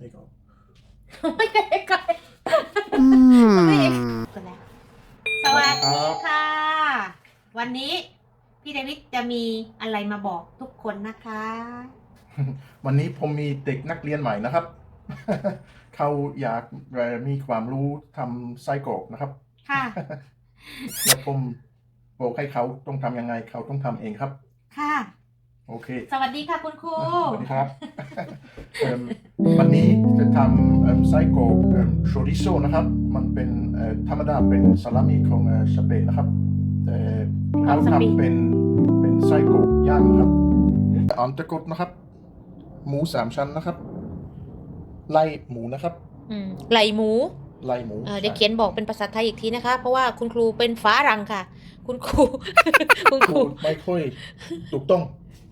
นี่ก็ไม่ได้ก่อนอืมกันแล้วสวัสดีค่ะ วันนี้พี่เดวิดจะมีอะไรมาบอกทุกคนนะคะ วันนี้ผมมีเด็กนักเรียนใหม่นะครับ เขาอยากเอ่อมีความรู้ทำไส้กรอกนะครับ ค่ะ แล้วผมบอกให้เขาต้องทำยังไงเขาต้องทำเองครับ ค่ะ โอเค สวัสดีค่ะคุณครู สวัสดีครับเอิ่ม วันนี้จะทำเอิ่มไส้กรอกโชริโซนะครับ มันเป็นเอ่อธรรมดาเป็นซาลามิของเอ่อสเปนนะครับแต่เขาสเปนทำเป็นเป็นไส้กรอกย่างนะครับอันตะกดนะครับ หมูสามชั้นนะครับ ไล่หมูนะครับอืมไหลหมูไล่หมูเออเดี๋ยวเขียนบอกเป็นภาษาไทยอีกทีนะคะ เพราะว่าคุณครูเป็นฝารังค่ะ คุณครู คุณครูพูดไม่ค่อยถูกต้อง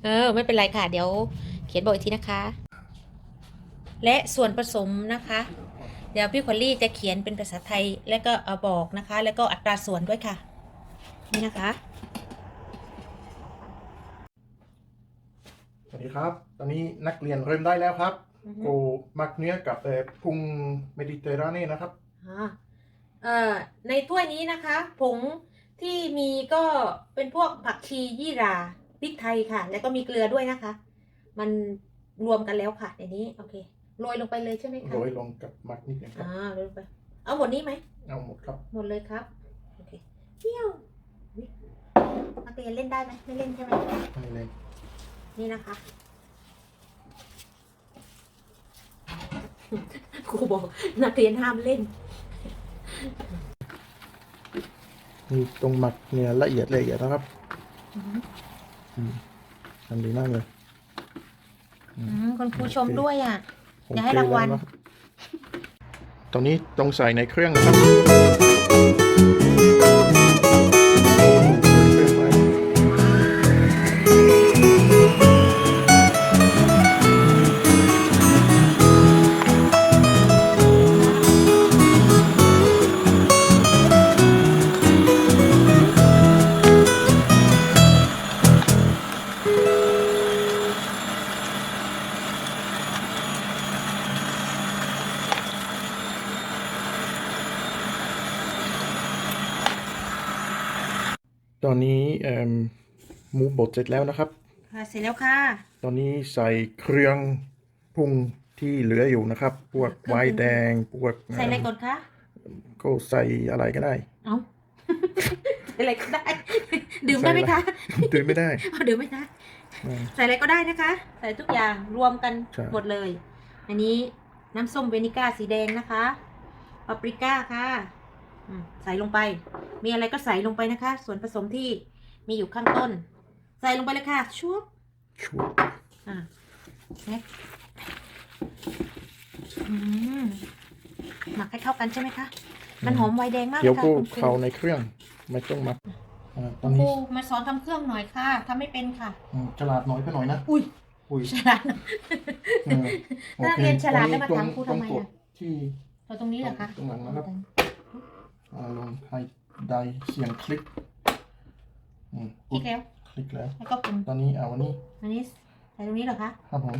เออ ไม่เป็นไรค่ะ เดี๋ยว เขียนบอกอีกทีนะคะ และส่วนผสมนะคะ เดี๋ยวพี่คอลลี่จะเขียนเป็นภาษาไทยแล้วก็เอาบอกนะคะ แล้วก็อัตราส่วนด้วยค่ะ นี่นะคะ สวัสดีครับ ตอนนี้นักเรียนเริ่มได้แล้วครับอือฮึโกมักเนื้อกับเอ่อพุงเมดิเตอร์เรเนียนนะครับ อ่าเอ่อในถ้วยนี้นะคะผงที่มีก็เป็นพวกผักชียี่หราพริกไทยค่ะ แล้วก็มีเกลือด้วยนะคะ มันรวมกันแล้วค่ะในนี้โอเคโรยลงไปเลยใช่ไหมคะโรยลงกับมักนิดหนึงครับอ่าโรยลงไป เอาหมดนี้ไหมเอาหมดครับ หมดเลยครับโอเคเที่ยวอุ๊ยนักเรียนเล่นได้ไหมไม่เล่นใช่ไหมนี่เลยนี่นะคะครูบอกนักเรียนห้ามเล่นนี่ตรงหมักเนื้อละเอียดละเอียดนะครับอืมอืมทำดีมากเลย อืมคุณครูชมด้วยอะ ผมอย่าให้รางวัลเจอแนะครับตอนนี้ต้องใส่ในเครื่องนะครับ ตอนนี้เอิ่มหมูบดเสร็จแล้วนะครับ ค่ะเสร็จแล้วค่ะ ตอนนี้ใส่เครื่องปรุงที่เหลืออยู่นะครับ พวกเครื่องปรุงไวน์แดง พวกใส่อะไรก่อนคะ ก็ใส่อะไรก็ได้ เอาใส่อะไรก็ได้ ดื่มได้ไหมคะ ดื่มไม่ได้เอาดื่มไม่ได้อืมใส่อะไรก็ได้นะคะ ใส่ทุกอย่างรวมกันใช่หมดเลย อันนี้น้ำส้มเวนิก้าสีแดงนะคะ ปาปริก้าค่ะอืม ใส่ลงไป มีอะไรก็ใส่ลงไปนะคะ ส่วนผสมที่มีอยู่ข้างต้น ใส่ลงไปเลยค่ะชุบชัวร์อะเน็ตอืมหมักให้เข้ากันใช่ไหมคะ มันหอมไวน์แดงมากเลเดี๋ยวยค่ะก็คุณครูเข้าในเครื่อง ไม่ต้องมาอ่าตคุอนณคนี้รูมาสอนทำเครื่องหน่อยค่ะทำไม่เป็นค่ะอืมฉลาดน้อยไปหน่อยนะ อุ้ยอุ้ยฉลาดนะเออโอถ้าเคเรียนฉลาดตอนแล้วนี้มาตรงถามครูตรงทำไมกดอะที่เราตรงนี้เหรอคะตรงหลังนะครับอ่า ลงให้ได้เสียงคลิกอืมคลิกแล้วคลิกแล้ว แล้วก็เป็นตอนนี้เอาอันนี้อันนี้ใส่ตรงนี้เหรอคะ ครับผม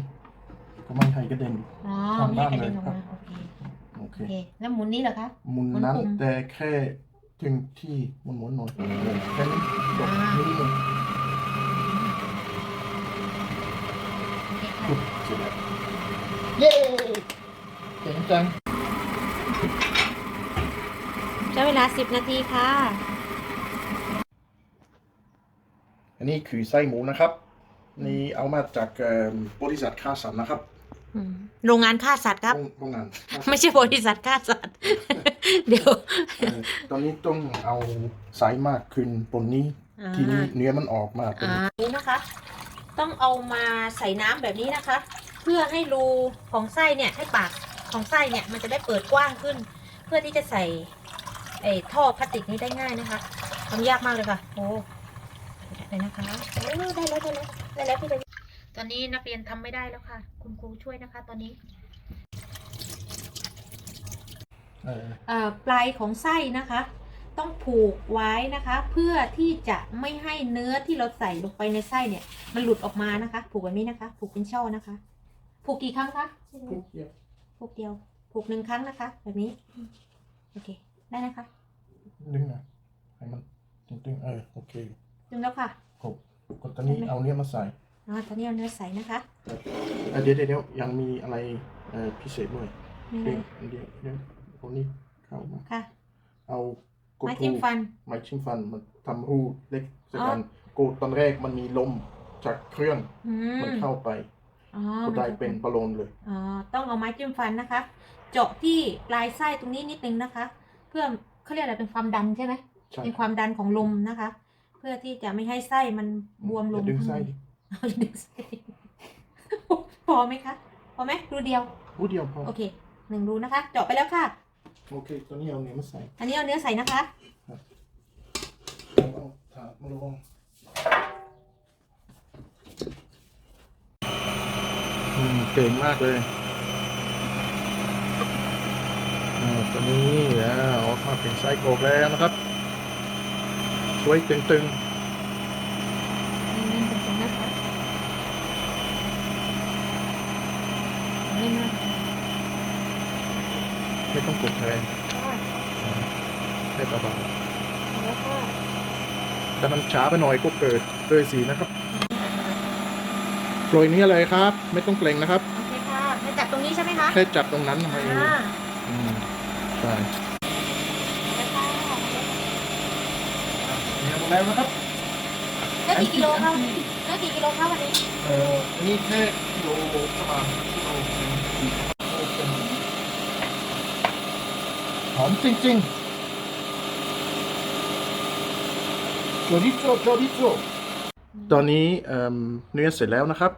ก็ไม่ให้กระเด็นอ๋อทางไม่ให้ด้านกระเด็นออกเลยครัมาบโอเคโอเคโอเค แล้วหมุนนี้เหรอคะ หมุนหมุนนั้นปุ่มแต่แค่ถึงที่หมุนหมุนๆหน่อยแค่นี้จบอ่านินิดนึงโอเคค่ะปุ๊บเสร็จแล้วเย้เจ๋งจัง ใช้เวลา 10 นาทีค่ะ อันนี้คือไส้หมูนะครับ นี่เอามาจากเอิ่มบริษัทค่าสันนะครับโรงงานฆ่าสัตว์ครับโรงโรงงานฆ่าสัตว์ไม่ใช่บริษัทฆ่าสัตว์ เดี๋ยวเอ่อตอนนี้ต้องเอาสายมากขึ้นบนนี้อ่าทีนี้เนื้อมันออกมาเป็น อ่านี้นะคะ ต้องเอามาใส่น้ำแบบนี้นะคะ เพื่อให้รูของไส้เนี่ยให้ปากของไส้เนี่ยมันจะได้เปิดกว้างขึ้น เพื่อที่จะใส่ ไอ้ท่อพลาสติกนี้ได้ง่ายนะคะทำยากมากเลยค่ะโอ้ได้นะคะโอ้ได้แล้วได้แล้วได้แล้วพี่เลยตอนนี้นักเรียนทำไม่ได้แล้วค่ะ คุณครูช่วยนะคะ ตอนนี้เอ่อเอ่อปลายของไส้นะคะ ต้องผูกไว้นะคะ เพื่อที่จะไม่ให้เนื้อที่เราใส่ลงไปในไส้เนี่ย มันหลุดออกมานะคะ ผูกแบบนี้นะคะ ผูกเป็นช่อนะคะ ผูกกี่ครั้งคะพวกเกี่ยวผูผูกเดียวผูกหนึ่งครั้งนะคะ แบบนี้ โอเค ได้นะคะดึงนะให้มันตึงๆเออโอเคดึงแล้วค่ะกดกดตอนนี้เอาเนี้ยมาใส่อ่าตอนนี้เอาเนื้อใส่นะคะเอ่อเดี๋ยวเดี๋ยวเดี๋ยวยังมีอะไรเอ่อพิเศษด้วยนี่เลเดี๋ยวยเดี๋ยวเดี๋ยวเอานี้เข้ามาค่ะ เอากดไม้รูจิ้มฟัน ไม้จิ้มฟันมันทำรูเล็กสักอ๋ออันกดตอนแรกมันมีลมจากเครื่องอืมมันเข้าไปอ๋อก็ได้เป็นบอลลูนเลย อ๋อต้องเอาไม้จิ้มฟันนะคะ เจาะที่ปลายไส้ตรงนี้นิดนึงนะคะเพื่อเขาเรียกอะไรเป็นความดันใช่ไหมใช่เป็นความดันของลมนะคะ เพื่อที่จะไม่ให้ไส้มันบวมลองย่าดึงไส้เอาอย่าดึงไส้พอไหมคะพอไหมรูเดียวรูเดียวพอ โอเคหนึ่งรูนะคะ เจาะไปแล้วค่ะ โอเค ตัวนี้เอาเนี้ยมาใส่อันนี้เอาเนื้อใส่นะคะเอาเอาถาดมาลงอืมเก่งมากเลยอ่า ตัวนี้อ่าออกมาเป็นไส้กรอกแล้วนะครับ สวยตึงเน้นๆตรงๆนะคะเน้นมากๆไม่ต้องกดแรงอ่าให้เบาแล้วก็ๆแต่มันช้าไปหน่อยก็เกิดเกิดสีนะครับโปรยนี้เลยครับ ไม่ต้องเกรงนะครับ โอเคค่ะให้จับตรงนี้ใช่ไหมคะแค่จับตรงนั้นทำไมอ่าอืม ใช่แล้วค่ะเนี่ยหมดแล้วนะครับเนื้อกี่กิโลคะวันนี้เนื้อกี่กิโลคะวันนี้ เอ่ออันนี้แค่กิโลประมาณกิโลหนึ่งเป็นหอมจริงๆโจดิโจโจดิโจตอนนี้เอิ่มเนื้อเสร็จแล้วนะครับ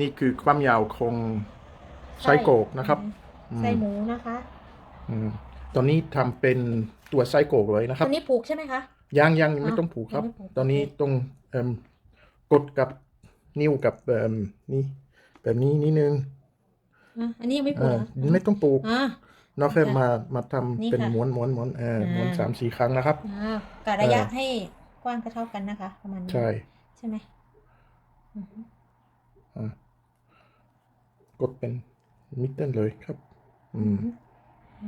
นี่คือความยาวของไส้โกรกนะครับอืมไส้หมูนะคะอืม ตอนนี้ทำเป็นตัวไส้โกรกเลยนะคตัรับ วนี้ผูกใช่ไหมคะ ยังยังอ๋อไม่ต้องผูกครับ ยังไม่ผูก ตอนนี้โอเคต้องเอิ่มกดกับนิ้วกับเอิ่มนี่แบบนี้นิดนึงอะอันนี้ยังไม่ผูเอกอเหรอไม่ต้องปลูกอ่า เนอกแค่ค่ะมามาทำนี่เป็นค่ะม้วนม้วนม้วนเออม้วนอ่าสามสี่ครั้งนะครับ อ่ากะระยะเออ ให้กว้างเท่าๆกันนะคะ ประมาณนี้ใช่ใช่ไหมอือฮึอ่ากดเป็นมิดเดิลเลยครับ อืม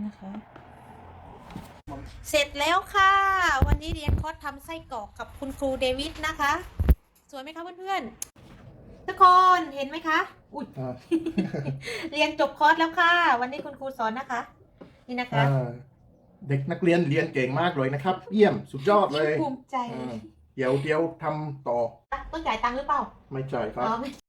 นะคะ เสร็จแล้วค่ะ วันนี้เรียนคอร์สทำไส้กรอกกับคุณครูเดวิดนะคะ สวยไหมคะเพื่อนๆทุกคนเห็นไหมคะ อุ้ยอ่าเรียนจบคอร์สแล้วค่ะ วันนี้คุณครูสอนนะคะ นี่นะคะอ่าเด็กนักเรียนเรียนเก่งมากเลยนะครับ เยี่ยมสุดยอดเลยิ่งยภูมิใจอ่าเดี๋ยวเดี๋ยวทำต่อต้องจ่ายตังค์หรือเปล่า ไม่จ่ายครับ อ๋อไม่